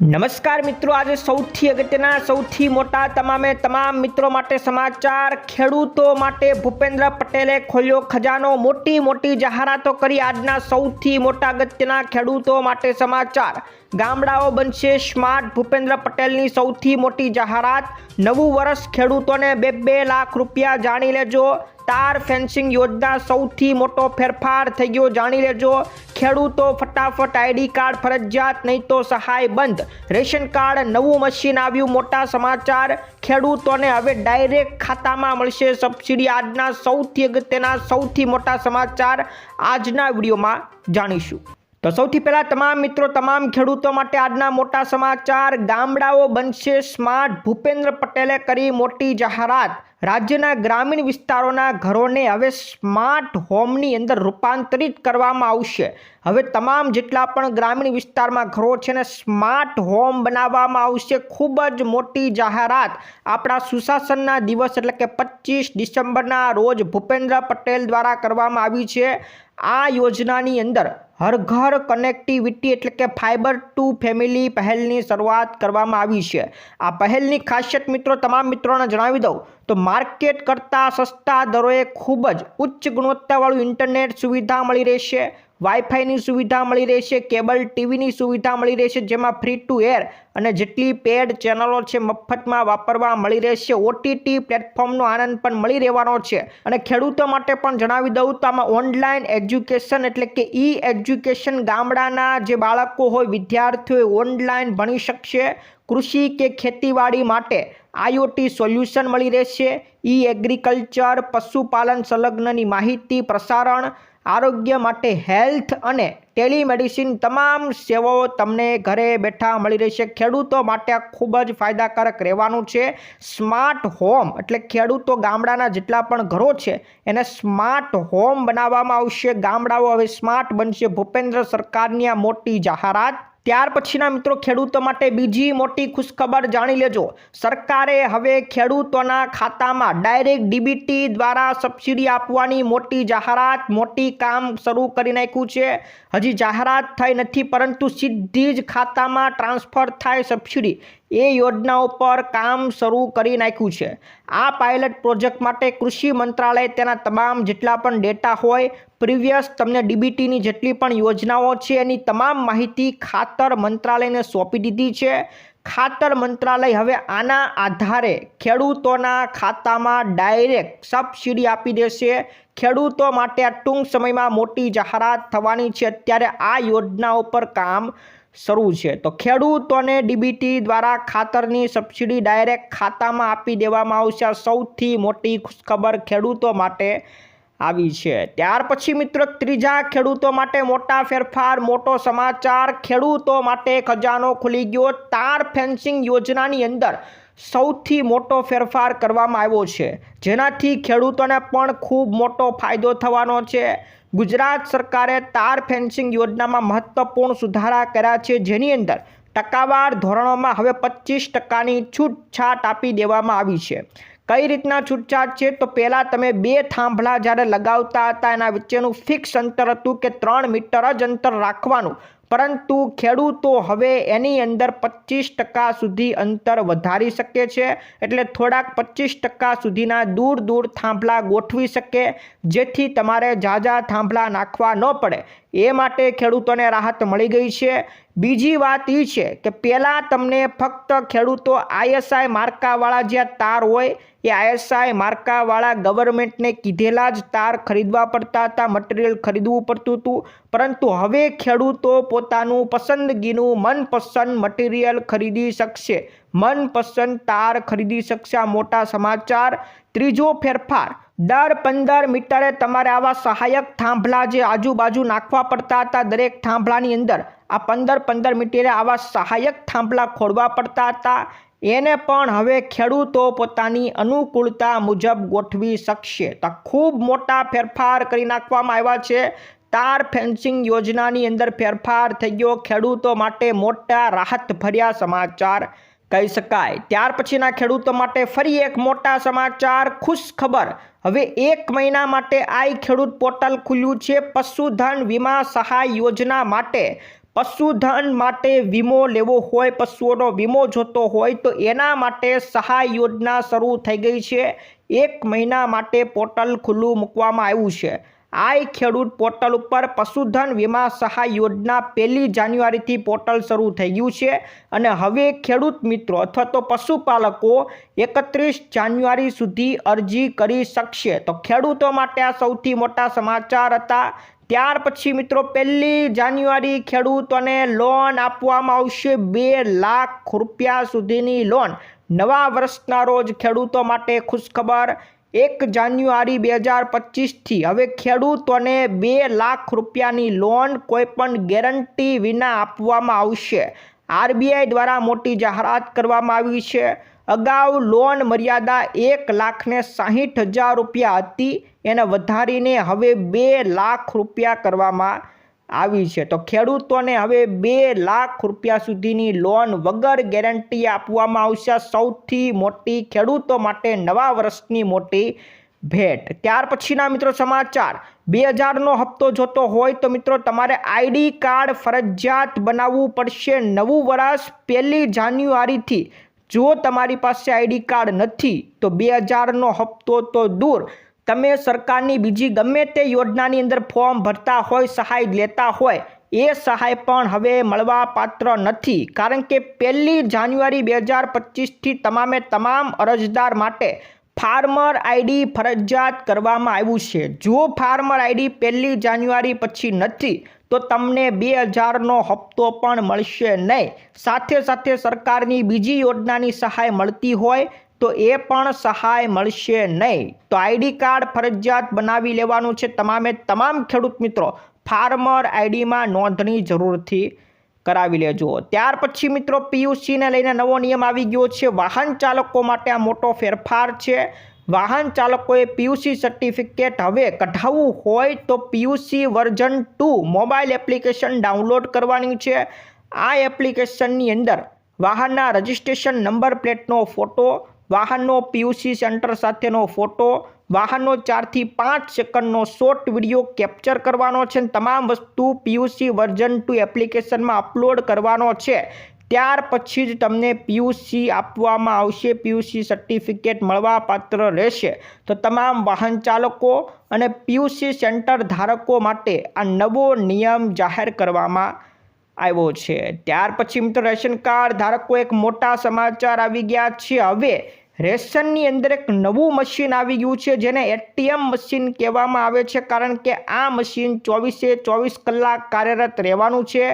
નમસ્કાર મિત્રો, આજે સૌથી અગત્યના, સૌથી મોટા, તમામે તમામ મિત્રો માટે સમાચાર. ખેડૂતો માટે ભૂપેન્દ્ર પટેલે ખોલ્યો ખજાનો. મોટી મોટી જાહેરાતો કરી આજના સૌથી મોટા અગત્યના ખેડૂતો માટે સમાચાર. ગામડાઓ બનશે સ્માર્ટ. ભૂપેન્દ્ર પટેલની સૌથી મોટી જાહેરાત. નવું વર્ષ ખેડૂતોને બે બે લાખ રૂપિયા જાણી લેજો. તાર ફેન્સિંગ યોજના સૌથી મોટો ફેરફાર થઈ ગયો. જાણી લેજો, ખેડૂતો ફટાફટ આઈડી કાર્ડ, ફરજિયાત, નહીં તો સહાય બંધ. રેશન કાર્ડ, નવું મશીન આવ્યું, મોટા સમાચાર. ખેડૂતોને હવે ડાયરેક્ટ ખાતામાં મળશે સબસિડી. આજના સૌથી અગત્યના, સૌથી મોટા સમાચાર આજના વિડીયોમાં જાણીશું. તો સૌથી પહેલાં તમામ મિત્રો, તમામ ખેડૂતો માટે આજના મોટા સમાચાર. ગામડાઓ બનશે સ્માર્ટ ભૂપેન્દ્ર પટેલે કરી મોટી જાહેરાત. રાજ્યના ગ્રામીણ વિસ્તારોના ઘરોને હવે સ્માર્ટ હોમની અંદર રૂપાંતરિત કરવામાં આવશે. હવે તમામ જેટલા પણ ગ્રામીણ વિસ્તારમાં ઘરો છે ને સ્માર્ટ હોમ બનાવવામાં આવશે. ખૂબ જ મોટી જાહેરાત. આપણા સુશાસનના દિવસ એટલે કે પચીસ ડિસેમ્બરના રોજ ભૂપેન્દ્ર પટેલ દ્વારા કરવામાં આવી છે. આ યોજનાની અંદર હર ઘર કનેક્ટિવિટી એટલે કે ફાઇબર ટુ ફેમિલી પહેલની શરૂઆત કરવામાં આવી છે. આ પહેલની ખાસિયત મિત્રો તમામ મિત્રોને જણાવી દઉં તો માર્કેટ કરતાં સસ્તા દરોએ ખૂબ જ ઉચ્ચ ગુણવત્તાવાળું ઇન્ટરનેટ સુવિધા મળી રહેશે. વાઈફાઈની સુવિધા મળી રહેશે, કેબલ ટીવીની સુવિધા મળી રહેશે, જેમાં ફ્રી ટુ એર અને જેટલી પેડ ચેનલો છે મફતમાં વાપરવા મળી રહેશે. ઓટીટી પ્લેટફોર્મનો આનંદ પણ મળી રહેવાનો છે. અને ખેડૂતો માટે પણ જણાવી દઉં તો આમાં ઓનલાઈન એજ્યુકેશન એટલે કે ઈ એજ્યુકેશન ગામડાના જે બાળકો હોય, વિદ્યાર્થીઓ ઓનલાઈન ભણી શકશે. કૃષિ કે ખેતીવાડી માટે આઈઓટી સોલ્યુશન મળી રહેશે. ઈ એગ્રીકલ્ચર પશુપાલન સંલગ્નની માહિતી, પ્રસારણ આરોગ્ય માટે હેલ્થ અને ટેલિમેડિસિન તમામ સેવાઓ તમને ઘરે બેઠા મળી રહેશે. ખેડૂતો માટે આ ખૂબ જ ફાયદાકારક રહેવાનું છે. સ્માર્ટ હોમ એટલે ખેડૂતો ગામડાના જેટલા પણ ઘરો છે, એને સ્માર્ટ હોમ બનાવવામાં આવશે. ગામડાઓ હવે સ્માર્ટ બનશે. ભૂપેન્દ્ર સરકારની આ મોટી જાહેરાત ત્યાર પછીના મિત્રો ખેડૂતો માટે બીજી મોટી ખુશખબર જાણી લેજો. સરકારે હવે ખેડૂતોના ખાતામાં ડાયરેક્ટ ડીબીટી દ્વારા સબસિડી આપવાની મોટી જાહેરાત, મોટી કામ શરૂ કરી નાખ્યું છે. હજી જાહેરાત થઈ નથી, પરંતુ સીધી જ ખાતામાં ટ્રાન્સફર થાય સબસિડી. એ યોજનાઓ પર કામ શરૂ કરી નાખ્યું છે. આ પાયલટ પ્રોજેક્ટ માટે કૃષિ મંત્રાલય તેના તમામ જેટલા પણ ડેટા હોય પ્રીવિયસ તમને ડીબીટીની જેટલી પણ યોજનાઓ છે એની તમામ માહિતી ખાતર મંત્રાલયને સોંપી દીધી છે. ખાતર મંત્રાલય હવે આના આધારે ખેડૂતોના ખાતામાં ડાયરેક્ટ સબસિડી આપી દેશે. ખેડૂતો માટે આ ટૂંક સમયમાં મોટી જાહેરાત થવાની છે. અત્યારે આ યોજનાઓ પર કામ શરૂ છે. તો ખેડૂતોને ડીબીટી દ્વારા ખાતરની સબસિડી ડાયરેક્ટ ખાતામાં આપી દેવામાં આવશે. સૌથી મોટી ખુશખબર ખેડૂતો માટે આવી છે. ત્યાર પછી મિત્રો ત્રીજા ખેડૂતો માટે મોટા ફેરફાર, મોટો સમાચાર, ખેડૂતો માટે ખજાનો ખુલી ગયો. તાર ફેન્સિંગ યોજનાની અંદર સૌથી મોટો ફેરફાર કરવામાં આવ્યો છે. જેનાથી ખેડૂતોને પણ ખૂબ મોટો ફાયદો થવાનો છે. ગુજરાત સરકારે તાર ફેન્સિંગ યોજનામાં મહત્વપૂર્ણ સુધારા કર્યા છે. જેની અંદર ટકાવાર ધોરણોમાં હવે પચીસ ટકાની છૂટછાટ આપી દેવામાં આવી છે. કઈ રીતના છૂટછાટ છે? તો પહેલાં તમે બે થાંભલા જ્યારે લગાવતા હતા, એના વચ્ચેનું ફિક્સ અંતર હતું કે ત્રણ મીટર જ અંતર રાખવાનું. પરંતુ ખેડૂતો હવે એની અંદર પચીસ ટકા સુધી અંતર વધારી શકે છે, એટલે થોડાક પચીસ ટકા સુધીના દૂર દૂર થાંભલા ગોઠવી શકે, જેથી તમારે ઝાઝા થાંભલા નાખવા ન પડે. એ માટે ખેડૂતોને રાહત મળી ગઈ છે. બીજી વાત એ છે કે પહેલાં તમને ફક્ત ખેડૂતો આઈએસઆઈ માર્કાવાળા જે તાર હોય એ આઈએસઆઈ માર્કાવાળા ગવર્મેન્ટને કીધેલા જ તાર ખરીદવા પડતા હતા, મટીરિયલ ખરીદવું પડતું હતું. પરંતુ હવે ખેડૂતો પોતાનું પસંદગીનું મનપસંદ મટીરિયલ ખરીદી શકશે. મનપસંદ તાર ખરીદી શકશે મોટા સમાચાર. ત્રીજો ફેરફાર, દર પંદર મીટરે તમારે આવા સહાયક થાંભલા જે આજુબાજુ નાખવા પડતા હતા, દરેક થાંભલાની અંદર આ પંદર પંદર મીટરે આવા સહાયક થાંભલા ખોડવા પડતા હતા. એને પણ હવે ખેડૂતો પોતાની અનુકૂળતા મુજબ ગોઠવી શકશે. તો ખૂબ મોટા ફેરફાર કરી નાખવામાં આવ્યા છે. તાર ફેન્સિંગ યોજનાની અંદર ફેરફાર થઈ ગયો ખેડૂતો માટે મોટા રાહત ભર્યા સમાચાર. કહી શકાય. ત્યાર પછીના ખેડૂતો માટે ફરી એક મોટા સમાચાર, ખુશ ખબર. હવે એક મહિના માટે આઈ ખેડૂત પોર્ટલ ખુલ્યું છે પશુધન વીમા સહાય યોજના માટે. પશુધન માટે વીમો લેવો હોય, પશુઓનો વીમો જોતો હોય તો એના માટે સહાય યોજના શરૂ થઈ ગઈ છે. એક મહિના માટે પોર્ટલ ખુલ્લું મૂકવામાં આવ્યું છે. આઈ ખેડૂત પોર્ટલ ઉપર પશુધન વીમા સહાય યોજના પહેલી જાન્યુઆરીથી પોર્ટલ શરૂ થઈ ગયું છે અને હવે ખેડૂત મિત્રો અથવા તો પશુપાલકો એકત્રીસ જાન્યુઆરી સુધી અરજી કરી શકશે. તો ખેડૂતો માટે આ સૌથી મોટા સમાચાર હતા. ત્યાર પછી મિત્રો પહેલી જાન્યુઆરી ખેડૂતોને લોન આપવામાં આવશે બે લાખ રૂપિયા સુધીની લોન. નવા વર્ષના રોજ ખેડૂતો માટે ખુશખબર. એક જાન્યુઆરી બે હજાર પચીસથી હવે ખેડૂતોને બે લાખ રૂપિયાની લોન કોઈપણ ગેરંટી વિના આપવામાં આવશે. આરબીઆઈ દ્વારા મોટી જાહેરાત કરવામાં આવી છે. અગાઉ લોન મર્યાદા એક લાખને સાહીઠ હજાર રૂપિયા હતી. એને વધારીને હવે બે લાખ રૂપિયા કરવામાં આવી છે. તો ખેડૂતોને હવે બે લાખ રૂપિયા સુધીની લોન વગર ગેરંટી આપવામાં આવશે. સૌથી મોટી ખેડૂતો માટે નવા વર્ષની મોટી ભેટ. ત્યાર પછીના મિત્રો સમાચાર. બે હજારનો હપ્તો જોતો હોય તો મિત્રો તમારે આઈડી કાર્ડ ફરજિયાત બનાવવું પડશે. નવું વર્ષ પહેલી જાન્યુઆરીથી. જો તમારી પાસે આઈડી કાર્ડ નથી, તો બે હજારનો હપ્તો તો દૂર. તમે સરકારની બીજી ગમે તે યોજનાની અંદર ફોર્મ ભરતા હોય, સહાય લેતા હોય, એ સહાય પણ હવે મળવા પાત્ર નથી. કારણ કે પહેલી જાન્યુઆરી બે હજાર પચીસથી તમામે તમામ અરજદાર માટે ફાર્મર આઈડી ફરજિયાત કરવામાં આવ્યું છે. જો ફાર્મર આઈડી પહેલી જાન્યુઆરી પછી નથી, તો તમને બે હજારનો હપ્તો પણ મળશે નહીં. સાથે સાથે સરકારની બીજી યોજનાની સહાય મળતી હોય તો એ પણ સહાય મળશે નહીં. તો આઈડી કાર્ડ ફરજિયાત બનાવી લેવાનું છે તમામે તમામ ખેડૂત મિત્રો. ફાર્મર આઈડીમાં નોંધણી જરૂરથી કરાવી લેજો. ત્યાર પછી મિત્રો પીયુસીને લઈને નવો નિયમ આવી ગયો છે. વાહન ચાલકો માટે આ મોટો ફેરફાર છે. વાહન ચાલકોએ પીયુસી સર્ટિફિકેટ હવે કઢાવવું હોય તો PUC version two mobile application download કરવાની છે. આ એપ્લિકેશનની અંદર વાહનના રજિસ્ટ્રેશન નંબર, પ્લેટનો ફોટો વાહનનો પીયુસી સેન્ટર સાથેનો ફોટો, વાહનનો ચારથી પાંચ સેકન્ડનો શોર્ટ વીડિયો કેપ્ચર કરવાનો છે અને તમામ વસ્તુ પીયુસી વર્ઝન ટુ એપ્લિકેશનમાં અપલોડ કરવાનો છે. ત્યાર પછી જ તમને પીયુસી આપવામાં આવશે પીયુસી સર્ટિફિકેટ મળવાપાત્ર રહેશે. તો તમામ વાહન ચાલકો અને પીયુસી સેન્ટર ધારકો માટે આ નવો નિયમ જાહેર કરવામાં આવ્યો છે. ત્યાર પછી મિત્રો રેશન કાર્ડ ધારકો એક મોટા સમાચાર આવી ગયા છે. હવે રેશનની અંદર એક નવું મશીન આવી ગયું છે, જેને એટીએમ મશીન કહેવામાં આવે છે, કારણ કે આ મશીન ચોવીસે ચોવીસ કલાક કાર્યરત રહેવાનું છે.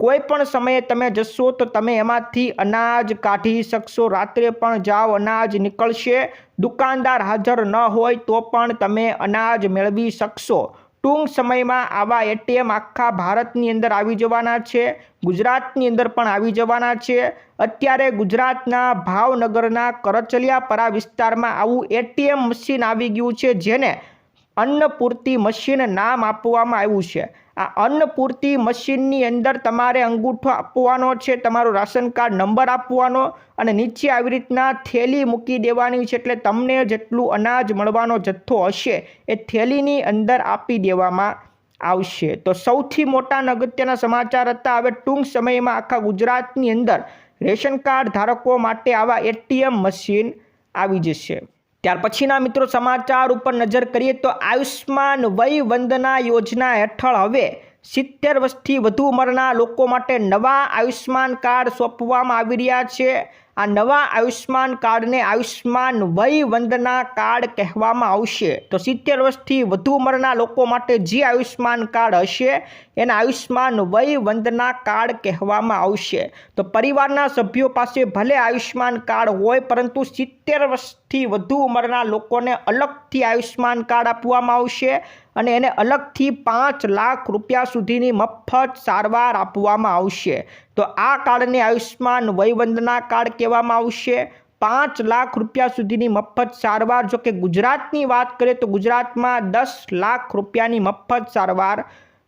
કોઈ પણ સમયે તમે જશો તો તમે એમાંથી અનાજ કાઢી શકશો. રાત્રે પણ જાઓ, અનાજ નીકળશે. દુકાનદાર હાજર ન હોય તો પણ તમે અનાજ મેળવી શકશો. ટૂંક સમયમાં આવા એટીએમ આખા ભારતની અંદર આવી જવાના છે, ગુજરાતની અંદર પણ આવી જવાના છે. અત્યારે ગુજરાતના ભાવનગરના કરચલિયાપરા વિસ્તારમાં આવું એટીએમ મશીન આવી ગયું છે, જેને અન્નપૂર્તિ મશીન નામ આપવામાં આવ્યું છે. આ અન્નપૂર્તિ મશીનની અંદર તમારે અંગૂઠો આપવાનો છે, તમારો રાશન કાર્ડ નંબર આપવાનો અને નીચે આવી રીતના થેલી મૂકી દેવાની છે એટલે તમને જેટલું અનાજ મળવાનો જથ્થો હશે એ થેલીની અંદર આપી દેવામાં આવશે. તો સૌથી મોટા અગત્યના સમાચાર હતા, હવે ટૂંક સમયમાં આખા ગુજરાતની અંદર રેશન કાર્ડ ધારકો માટે આવા એટીએમ મશીન આવી જશે. ત્યાર પછીના મિત્રો સમાચાર ઉપર નજર કરીએ તો આયુષ્માન વય વંદના યોજના હેઠળ હવે સિત્તેર વર્ષથી વધુ ઉંમરના લોકો માટે નવા આયુષ્માન કાર્ડ સોંપવામાં આવી રહ્યા છે. આ નવા આયુષ્માન કાર્ડને આયુષ્માન વય વંદના કાર્ડ કહેવામાં આવશે. તો સિત્તેર વર્ષથી વધુ ઉંમરના લોકો માટે જે આયુષ્માન કાર્ડ હશે, એને આયુષ્માન વય વંદના કાર્ડ કહેવામાં આવશે. તો પરિવારના સભ્યો પાસે ભલે આયુષ્માન કાર્ડ હોય, પરંતુ સિત્તેર વર્ષથી વધુ ઉંમરના લોકોને અલગથી આયુષ્માન કાર્ડ આપવામાં આવશે અને એને અલગથી પાંચ લાખ રૂપિયા સુધીની મફત સારવાર આપવામાં આવશે. તો આ કાર્ડને આયુષ્માન વયવંદના કાર્ડ કહેવામાં આવશે. પાંચ લાખ રૂપિયા સુધીની મફત સારવાર. જો કે ગુજરાતની વાત કરીએ તો ગુજરાતમાં દસ લાખ રૂપિયાની મફત સારવાર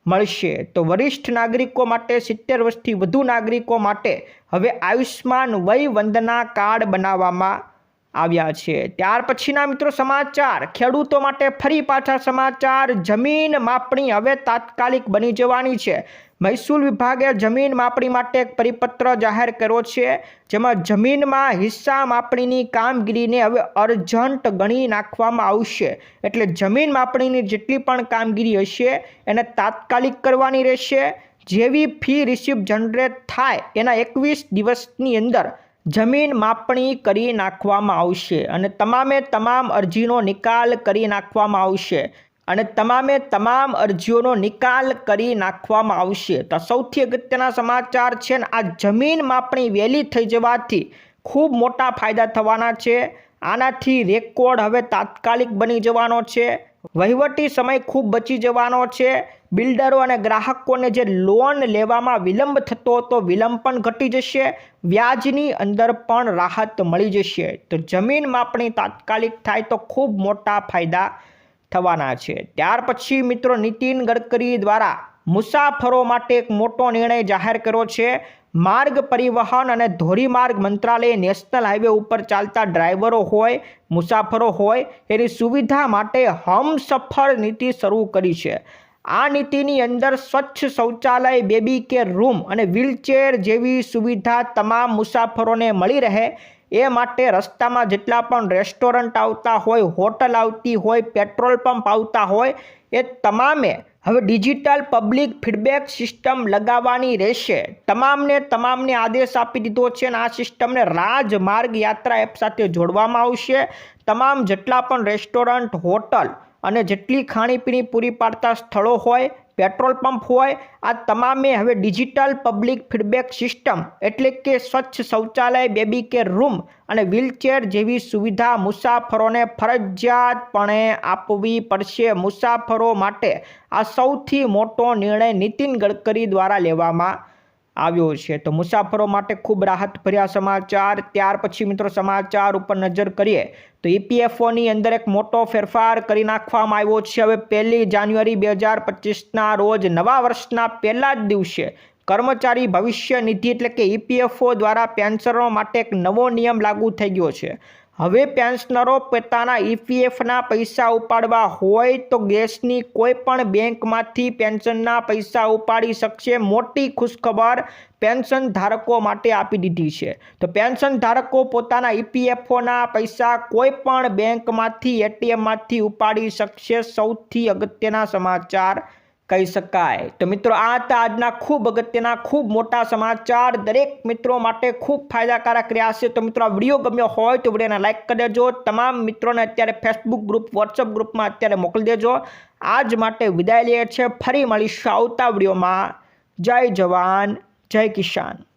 મળશે. તો વરિષ્ઠ નાગરિકો માટે, સિત્તેર વર્ષથી વધુ નાગરિકો માટે હવે આયુષ્માન વય વંદના કાર્ડ બનાવવામાં આવ્યા છે. ત્યાર પછીના મિત્રો સમાચાર. ખેડૂતો માટે ફરી પાછા સમાચાર. જમીન માપણી હવે તાત્કાલિક બની જવાની છે. મહેસૂલ વિભાગે જમીન માપણી માટે એક પરિપત્ર જાહેર કર્યો છે, જેમાં જમીનમાં હિસ્સા માપણીની કામગીરીને હવે અર્જન્ટ ગણી નાખવામાં આવશે. એટલે જમીન માપણીની જેટલી પણ કામગીરી હશે, એને તાત્કાલિક કરવાની રહેશે. જેવી ફી રિસિપ્ટ જનરેટ થાય, એના એકવીસ દિવસની અંદર જમીન માપણી કરી નાખવામાં આવશે અને તમામે તમામ અરજીનો નિકાલ કરી નાખવામાં આવશે. અને તમામે તમામ અરજીઓનો નિકાલ કરી નાખવામાં આવશે. તો સૌથી અગત્યના સમાચાર છે ને, આ જમીન માપણી વહેલી થઈ જવાથી ખૂબ મોટા ફાયદા થવાના છે. આનાથી રેકોર્ડ હવે તાત્કાલિક બની જવાનો છે. વહીવટી સમય ખૂબ બચી જવાનો છે. બિલ્ડરો અને ગ્રાહકોને જે લોન લેવામાં વિલંબ થતો હતો, વિલંબ પણ ઘટી જશે. વ્યાજની અંદર પણ રાહત મળી જશે. તો જમીન માપણી તાત્કાલિક થાય તો ખૂબ મોટા ફાયદા થવાના છે. ત્યાર પછી મિત્રો નીતિન ગડકરી દ્વારા મુસાફરો માટે એક મોટો નિર્ણય જાહેર કર્યો છે. માર્ગ પરિવહન અને ધોરીમાર્ગ મંત્રાલયે નેશનલ હાઈવે ઉપર ચાલતા ડ્રાઈવરો હોય, મુસાફરો હોય, એની સુવિધા માટે હમસફર નીતિ શરૂ કરી છે. આ નીતિની અંદર સ્વચ્છ શૌચાલય, બેબી કેર રૂમ અને વ્હીલચેર જેવી સુવિધા તમામ મુસાફરોને મળી રહે. એ માટે રસ્તામાં જેટલા પણ રેસ્ટોરન્ટ આવતા હોય હોટલ આવતી હોય પેટ્રોલ પંપ આવતા હોય, એ તમામે હવે ડિજિટલ પબ્લિક ફીડબેક સિસ્ટમ લગાવવાની રહેશે. તમામને તમામને આદેશ આપી દીધો છે અને આ સિસ્ટમને રાજમાર્ગ યાત્રા એપ સાથે જોડવામાં આવશે. તમામ જેટલા પણ રેસ્ટોરન્ટ હોટલ અને જેટલી ખાણીપીણી પૂરી પાડતા સ્થળો હોય પેટ્રોલ પંપ હોય, આ તમામે હવે ડિજિટલ પબ્લિક ફીડબેક સિસ્ટમ એટલે કે સ્વચ્છ શૌચાલય, બેબી કેર રૂમ અને વ્હીલચેર જેવી સુવિધા મુસાફરોને ફરજિયાતપણે આપવી પડશે. મુસાફરો માટે આ સૌથી મોટો નિર્ણય નીતિન ગડકરી દ્વારા લેવામાં આવ્યો છે. તો મુસાફરો માટે ખૂબ રાહતભર્યા સમાચાર. ત્યાર પછી મિત્રો સમાચાર ઉપર નજર કરીએ, તો ઈપીએફઓની અંદર એક મોટો ફેરફાર કરી નાખવામાં આવ્યો છે. હવે પહેલી જાન્યુઆરી બે હજાર પચીસના રોજ નવા વર્ષના પહેલા જ દિવસે કર્મચારી ભવિષ્ય નિધિ એટલે કે ઈપીએફઓ દ્વારા પેન્શનરો માટે એક નવો નિયમ લાગુ થઈ ગયો છે. હવે પેન્શનરો પોતાના ઈપીએફના પૈસા ઉપાડવા હોય તો ગેસની કોઈ પણ બેંકમાંથી પેન્શનના પૈસા ઉપાડી શકશે. મોટી ખુશખબર પેન્શન ધારકો માટે આપી દીધી છે. તો પેન્શન ધારકો પોતાના ઈપીએફઓના પૈસા કોઈ પણ બેંકમાંથી એટીએમમાંથી ઉપાડી શકશે. સૌથી અગત્યના સમાચાર કહી શકાય. તો મિત્રો, આ હતા આજના ખૂબ અગત્યના, ખૂબ મોટા સમાચાર. દરેક મિત્રો માટે ખૂબ ફાયદાકારક રહ્યા છે. તો મિત્રો, આ વીડિયો ગમ્યો હોય તો વિડીયોને લાઇક કરી દેજો. તમામ મિત્રોને અત્યારે ફેસબુક ગ્રુપ વોટ્સઅપ ગ્રુપમાં અત્યારે મોકલી દેજો. આજ માટે વિદાય લઈએ છે ફરી મળીશું આવતા વિડીયોમાં. જય જવાન, જય કિસાન.